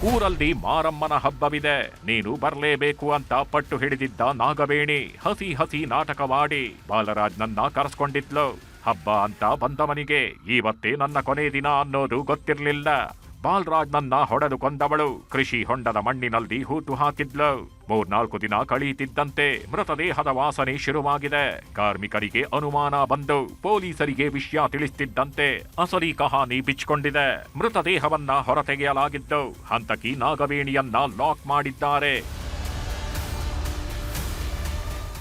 ಊರಲ್ಲಿ ಮಾರಮ್ಮನ ಹಬ್ಬವಿದೆ. ನೀನು ಬರ್ಲೇಬೇಕು ಅಂತ ಪಟ್ಟು ಹಿಡಿದಿದ್ದ ನಾಗವೇಣಿ ಹಸಿ ಹಸಿ ನಾಟಕವಾಡಿ ಬಾಲರಾಜ್ನನ್ನ ಕರೆಸ್ಕೊಂಡಿದ್ಲು. ಹಬ್ಬ ಅಂತ ಬಂದವನಿಗೆ ಇವತ್ತೇ ನನ್ನ ಕೊನೆ ದಿನ ಅನ್ನೋದು ಗೊತ್ತಿರ್ಲಿಲ್ಲ. ಬಾಲರಾಜ್ನನ್ನ ಹೊಡೆದು ಕೊಂದವಳು. ಕೃಷಿ ಹೊಂಡದ ಮಣ್ಣಿನಲ್ಲಿ ಹೂತು ಹಾಕಿದ್ಲು. ಮೂರ್ನಾಲ್ಕು ದಿನ ಕಳೆಯುತ್ತಿದ್ದಂತೆ ಮೃತದೇಹದ ವಾಸನೆ ಶುರುವಾಗಿದೆ. ಕಾರ್ಮಿಕರಿಗೆ ಅನುಮಾನ ಬಂದು ಪೊಲೀಸರಿಗೆ ವಿಷಯ ತಿಳಿಸುತ್ತಿದ್ದಂತೆ ಅಸಲಿ ಕಹಾನಿ ಬಿಚ್ಚಿಕೊಂಡಿದೆ. ಮೃತದೇಹವನ್ನ ಹೊರತೆಗೆಯಲಾಗಿದ್ದು ಹಂತಕಿ ನಾಗವೇಣಿಯನ್ನ ಲಾಕ್ ಮಾಡಿದ್ದಾರೆ.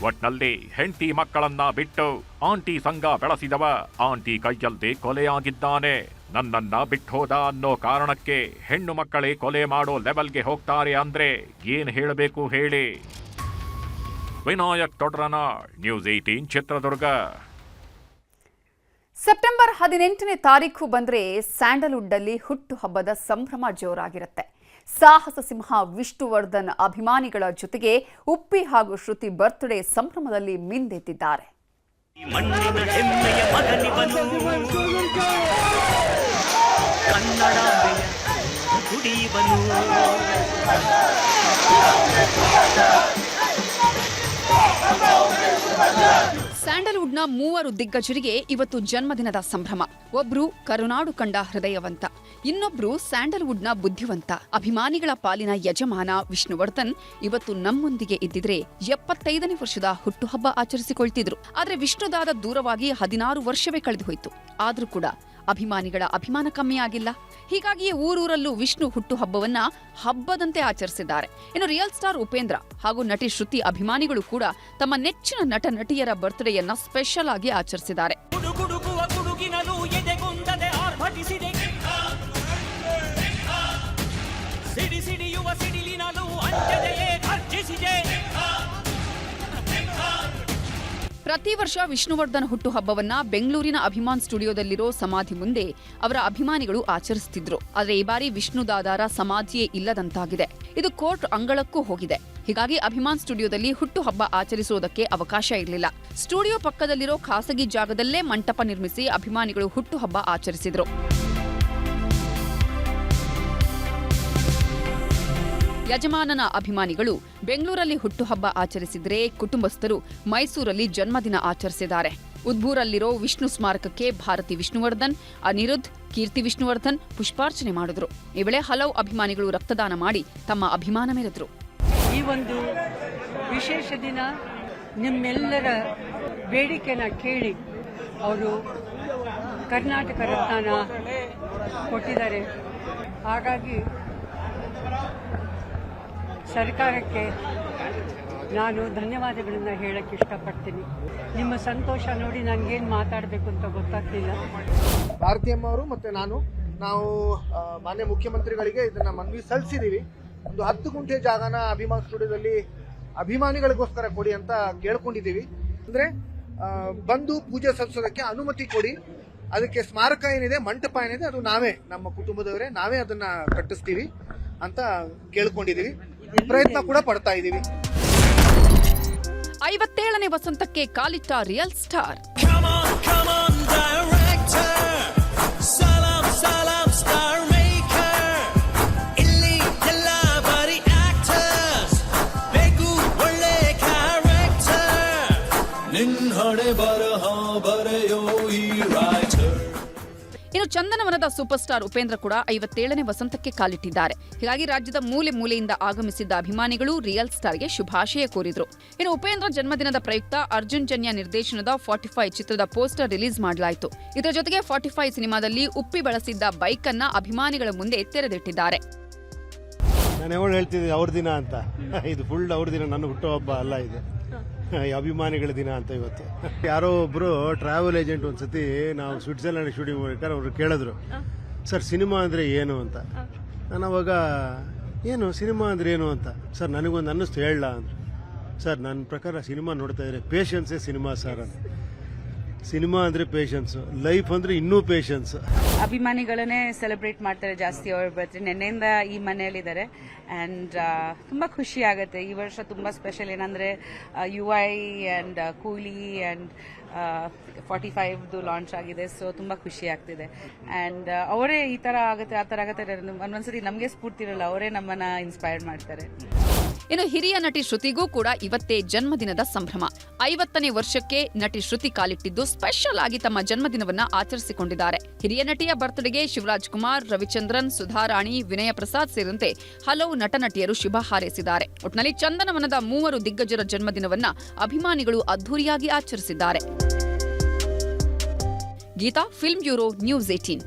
ಒಟ್ನಲ್ಲಿ ಹೆಂಡತಿ ಮಕ್ಕಳನ್ನ ಬಿಟ್ಟು ಆಂಟಿ ಸಂಘ ಬೆಳೆಸಿದವ ಆಂಟಿ ಕೈಯಲ್ಲದೆ ಕೊಲೆಯಾಗಿದ್ದಾನೆ. ನನ್ನನ್ನ ಬಿಟ್ಟೋದ ಅನ್ನೋ ಕಾರಣಕ್ಕೆ ಹೆಣ್ಣು ಮಕ್ಕಳೇ ಕೊಲೆ ಮಾಡೋ ಲೆವೆಲ್ಗೆ ಹೋಗ್ತಾರೆ ಅಂದ್ರೆ ಏನ್ ಹೇಳಬೇಕು ಹೇಳಿ? Vinayak ತೊಡ್ರನ news eighteen Chitradurga. September ಹದಿನೆಂಟನೇ ತಾರೀಕು ಬಂದ್ರೆ ಸ್ಯಾಂಡಲ್ವುಡ್ ಅಲ್ಲಿ ಹುಟ್ಟು ಹಬ್ಬದ ಸಂಭ್ರಮ ಜೋರಾಗಿರುತ್ತೆ. ಸಾಹಸ ಸಿಂಹ ವಿಷ್ಣುವರ್ಧನ್ ಅಭಿಮಾನಿಗಳ ಜೊತೆಗೆ ಉಪ್ಪಿ ಹಾಗೂ ಶ್ರುತಿ ಬರ್ತ್ಡೇ ಸಂಭ್ರಮದಲ್ಲಿ ಮಿಂದೆದ್ದಿದ್ದಾರೆ ಕನ್ನಡಾಂಬೆಯ ಕುಡಿಯುವನು. ಸ್ಯಾಂಡಲ್ವುಡ್ನ ಮೂವರು ದಿಗ್ಗಜರಿಗೆ ಇವತ್ತು ಜನ್ಮದಿನದ ಸಂಭ್ರಮ. ಒಬ್ರು ಕರುನಾಡು ಕಂಡ ಹೃದಯವಂತ, ಇನ್ನೊಬ್ರು ಸ್ಯಾಂಡಲ್ವುಡ್ನ ಬುದ್ಧಿವಂತ, ಅಭಿಮಾನಿಗಳ ಪಾಲಿನ ಯಜಮಾನ ವಿಷ್ಣುವರ್ಧನ್ ಇವತ್ತು ನಮ್ಮೊಂದಿಗೆ ಇದ್ದಿದ್ರೆ ಎಪ್ಪತ್ತೈದನೇ ವರ್ಷದ ಹುಟ್ಟುಹಬ್ಬ ಆಚರಿಸಿಕೊಳ್ತಿದ್ರು. ಆದ್ರೆ ವಿಷ್ಣುದಾದ ದೂರವಾಗಿ ಹದಿನಾರು ವರ್ಷವೇ ಕಳೆದು ಹೋಯ್ತು ಆದ್ರೂ ಕೂಡ ಅಭಿಮಾನಿಗಳ ಅಭಿಮಾನ ಕಮ್ಮಿ ಆಗಿಲ್ಲ ಹೀಗಾಗಿಯೇ ಊರೂರಲ್ಲೂ ವಿಷ್ಣು ಹುಟ್ಟುಹಬ್ಬವನ್ನ ಹಬ್ಬದಂತೆ ಆಚರಿಸಿದ್ದಾರೆ. ಇನ್ನು ರಿಯಲ್ ಸ್ಟಾರ್ ಉಪೇಂದ್ರ ಹಾಗೂ ನಟಿ ಶ್ರುತಿ ಅಭಿಮಾನಿಗಳು ಕೂಡ ತಮ್ಮ ನೆಚ್ಚಿನ ನಟ ನಟಿಯರ ಬರ್ತ್ಡೇಯನ್ನ ಸ್ಪೆಷಲ್ ಆಗಿ ಆಚರಿಸಿದ್ದಾರೆ. ಅಂಜದೆಯೇ ಪ್ರತಿ ವರ್ಷ ವಿಷ್ಣುವರ್ಧನ್ ಹುಟ್ಟುಹಬ್ಬವನ್ನ ಬೆಂಗಳೂರಿನ ಅಭಿಮಾನ್ ಸ್ಟುಡಿಯೋದಲ್ಲಿರೋ ಸಮಾಧಿ ಮುಂದೆ ಅವರ ಅಭಿಮಾನಿಗಳು ಆಚರಿಸುತ್ತಿದ್ರು ಆದರೆ ಈ ಬಾರಿ ವಿಷ್ಣು ದಾದಾರ ಸಮಾಧಿಯೇ ಇಲ್ಲದಂತಾಗಿದೆ. ಇದು ಕೋರ್ಟ್ ಅಂಗಳಕ್ಕೂ ಹೋಗಿದೆ. ಹೀಗಾಗಿ ಅಭಿಮಾನ್ ಸ್ಟುಡಿಯೋದಲ್ಲಿ ಹುಟ್ಟುಹಬ್ಬ ಆಚರಿಸುವುದಕ್ಕೆ ಅವಕಾಶ ಇರಲಿಲ್ಲ. ಸ್ಟುಡಿಯೋ ಪಕ್ಕದಲ್ಲಿರೋ ಖಾಸಗಿ ಜಾಗದಲ್ಲೇ ಮಂಟಪ ನಿರ್ಮಿಸಿ ಅಭಿಮಾನಿಗಳು ಹುಟ್ಟುಹಬ್ಬ ಆಚರಿಸಿದ್ರು. ಯಜಮಾನನ ಅಭಿಮಾನಿಗಳು ಬೆಂಗಳೂರಲ್ಲಿ ಹುಟ್ಟುಹಬ್ಬ ಆಚರಿಸಿದರೆ ಕುಟುಂಬಸ್ಥರು ಮೈಸೂರಲ್ಲಿ ಜನ್ಮದಿನ ಆಚರಿಸಿದ್ದಾರೆ. ಉದ್ಬೂರಲ್ಲಿರೋ ವಿಷ್ಣು ಸ್ಮಾರಕಕ್ಕೆ ಭಾರತಿ ವಿಷ್ಣುವರ್ಧನ್ ಅನಿರುದ್ಧ್ ಕೀರ್ತಿ ವಿಷ್ಣುವರ್ಧನ್ ಪುಷ್ಪಾರ್ಚನೆ ಮಾಡಿದ್ರು. ಈ ವೇಳೆ ಹಲವು ಅಭಿಮಾನಿಗಳು ರಕ್ತದಾನ ಮಾಡಿ ತಮ್ಮ ಅಭಿಮಾನ ಮೆರೆದ್ರು. ಈ ಒಂದು ವಿಶೇಷ ದಿನ ನಿಮ್ಮೆಲ್ಲರ ಬೇಡಿಕೆನ ಕೇಳಿ ಅವರು ಕರ್ನಾಟಕ ರತ್ನ ಕೊಟ್ಟಿದ್ದಾರೆ. ಹಾಗಾಗಿ ಸರ್ಕಾರಕ್ಕೆ ನಾನು ಧನ್ಯವಾದಗಳನ್ನು ಹೇಳಕ್ಕೆ ಇಷ್ಟಪಡ್ತೀನಿ. ನಿಮ್ಮ ಸಂತೋಷ ನೋಡಿ ನನಗೇನು ಮಾತಾಡಬೇಕು ಅಂತ ಗೊತ್ತಾಗ್ತಿಲ್ಲ. ಭಾರತೀಯಮ್ಮ ಅವರು ಮತ್ತೆ ನಾನು, ನಾವು ಮಾನ್ಯ ಮುಖ್ಯಮಂತ್ರಿಗಳಿಗೆ ಇದನ್ನು ಮನವಿ ಸಲ್ಲಿಸಿದ್ದೀವಿ ಒಂದು ಹತ್ತು ಗುಂಟೆ ಜಾಗನ ಅಭಿಮಾನ ಸ್ಟುಡಿಯೋದಲ್ಲಿ ಅಭಿಮಾನಿಗಳಿಗೋಸ್ಕರ ಕೊಡಿ ಅಂತ ಕೇಳ್ಕೊಂಡಿದ್ದೀವಿ ಅಂದರೆ ಬಂದು ಪೂಜೆ ಸಲ್ಲಿಸೋದಕ್ಕೆ ಅನುಮತಿ ಕೊಡಿ. ಅದಕ್ಕೆ ಸ್ಮಾರಕ ಏನಿದೆ, ಮಂಟಪ ಏನಿದೆ, ಅದು ನಾವೇ, ನಮ್ಮ ಕುಟುಂಬದವರೇ ನಾವೇ ಅದನ್ನು ಕಟ್ಟಿಸ್ತೀವಿ ಅಂತ ಕೇಳ್ಕೊಂಡಿದೀವಿ. ಪ್ರಯತ್ನ ಕೂಡ ಪಡ್ತಾ ಇದ್ದೀವಿ. ಐವತ್ತೇಳನೇ ವಸಂತಕ್ಕೆ ಕಾಲಿಟ್ಟ ರಿಯಲ್ ಸ್ಟಾರ್ ಚಂದನವನದ ಸೂಪರ್ ಸ್ಟಾರ್ ಉಪೇಂದ್ರ ಕೂಡ ಐವತ್ತೇಳನೇ ವಸಂತಕ್ಕೆ ಕಾಲಿಟ್ಟಿದ್ದಾರೆ. ಹೀಗಾಗಿ ರಾಜ್ಯದ ಮೂಲೆ ಮೂಲೆಯಿಂದ ಆಗಮಿಸಿದ್ದ ಅಭಿಮಾನಿಗಳು ರಿಯಲ್ ಸ್ಟಾರ್ಗೆ ಶುಭಾಶಯ ಕೋರಿದ್ರು. ಇನ್ನು ಉಪೇಂದ್ರ ಜನ್ಮದಿನದ ಪ್ರಯುಕ್ತ ಅರ್ಜುನ್ ಜನ್ಯ ನಿರ್ದೇಶನದ ಫಾರ್ಟಿ ಫೈವ್ ಚಿತ್ರದ ಪೋಸ್ಟರ್ ರಿಲೀಸ್ ಮಾಡಲಾಯಿತು. ಇದರ ಜೊತೆಗೆ ಫಾರ್ಟಿ ಫೈವ್ ಸಿನಿಮಾದಲ್ಲಿ ಉಪ್ಪಿ ಬಳಸಿದ್ದ ಬೈಕ್ ಅನ್ನ ಅಭಿಮಾನಿಗಳ ಮುಂದೆ ತೆರೆದಿಟ್ಟಿದ್ದಾರೆ. ನಾನು ಅವ್ರ ದಿನ ಅಂತ? ಇದು ಫುಲ್ ಅವ್ರ ದಿನ, ನನ್ನ ಹುಟ್ಟುಹಬ್ಬ ಅಲ್ಲ ಇದು. ಅಭಿಮಾನಿಗಳ ದಿನ ಅಂತ ಇವತ್ತು. ಯಾರೋ ಒಬ್ರು ಟ್ರಾವೆಲ್ ಏಜೆಂಟ್ ಒಂದ್ಸತಿ ನಾವು ಸ್ವಿಟ್ಜರ್ಲ್ಯಾಂಡ್ ಶೂಟಿಂಗ್ ಹೋಗ್ಬೇಕಾದ್ರೆ ಅವ್ರು ಕೇಳಿದ್ರು ಸರ್ ಸಿನಿಮಾ ಅಂದ್ರೆ ಏನು ಅಂತ? ನಾನು ಅವಾಗ ಏನು ಸಿನಿಮಾ ಅಂದ್ರೆ ಏನು ಅಂತ? ಸರ್ ನನಗೊಂದು ಅನ್ನಿಸ್ತು ಹೇಳಲ್ಲ ಅಂತ ಸರ್ ನನ್ನ ಪ್ರಕಾರ ಸಿನಿಮಾ ನೋಡ್ತಾ ಇದ್ರೆ ಪೇಷನ್ಸೇ ಸಿನಿಮಾ ಸರ್ ಅಂತ ಸಿನಿಮಾ ಅಂದ್ರೆ ಪೇಷನ್ಸ್ ಲೈಫ್ ಅಂದ್ರೆ ಇನ್ನೂ ಪೇಷನ್ಸ್ ಅಭಿಮಾನಿಗಳನ್ನೇ ಸೆಲೆಬ್ರೇಟ್ ಮಾಡ್ತಾರೆ ಜಾಸ್ತಿ ಅವ್ರ ಬರ್ತಾರೆ ನಿನ್ನೆಯಿಂದ ಈ ಮನೆಯಲ್ಲಿದ್ದಾರೆ. ಆ್ಯಂಡ್ ತುಂಬ ಖುಷಿ ಆಗುತ್ತೆ. ಈ ವರ್ಷ ತುಂಬ ಸ್ಪೆಷಲ್ ಏನಂದರೆ U I and Coolie and forty ಫೈವ್ದು launch ಆಗಿದೆ. ಸೊ ತುಂಬ ಖುಷಿ ಆಗ್ತಿದೆ. ಆ್ಯಂಡ್ ಅವರೇ ಈ ಥರ ಆಗುತ್ತೆ, ಆ ಥರ ಆಗುತ್ತೆ ಒಂದೊಂದ್ಸತಿ ನಮಗೆ ಸ್ಫೂರ್ತಿ ಇರಲ್ಲ. ಅವರೇ ನಮ್ಮನ್ನ ಇನ್ಸ್ಪೈರ್ ಮಾಡ್ತಾರೆ. ಇನ್ನು ಹಿರಿಯ ನಟಿ ಶ್ರುತಿಗೂ ಕೂಡ ಇವತ್ತೇ ಜನ್ಮದಿನದ ಸಂಭ್ರಮ. ಐವತ್ತನೇ ವರ್ಷಕ್ಕೆ ನಟಿ ಶ್ರುತಿ ಕಾಲಿಟ್ಟಿದ್ದು ಸ್ಪೆಷಲ್ ಆಗಿ ತಮ್ಮ ಜನ್ಮದಿನವನ್ನ ಆಚರಿಸಿಕೊಂಡಿದ್ದಾರೆ. ಹಿರಿಯ ನಟಿಯ ಬರ್ತ್ಡೇಗೆ ಶಿವರಾಜ್ ಕುಮಾರ್, ರವಿಚಂದ್ರನ್, ಸುಧಾರಾಣಿ ವಿನಯ ಪ್ರಸಾದ್ ಸೇರಿದಂತೆ ಹಲವು ನಟ ನಟಿಯರು ಶುಭ ಹಾರೈಸಿದ್ದಾರೆ. ಒಟ್ನಲ್ಲಿ ಚಂದನವನದ ಮೂವರು ದಿಗ್ಗಜರ ಜನ್ಮದಿನವನ್ನ ಅಭಿಮಾನಿಗಳು ಅದ್ದೂರಿಯಾಗಿ ಆಚರಿಸಿದ್ದಾರೆ. Geeta, film bureau, news eighteen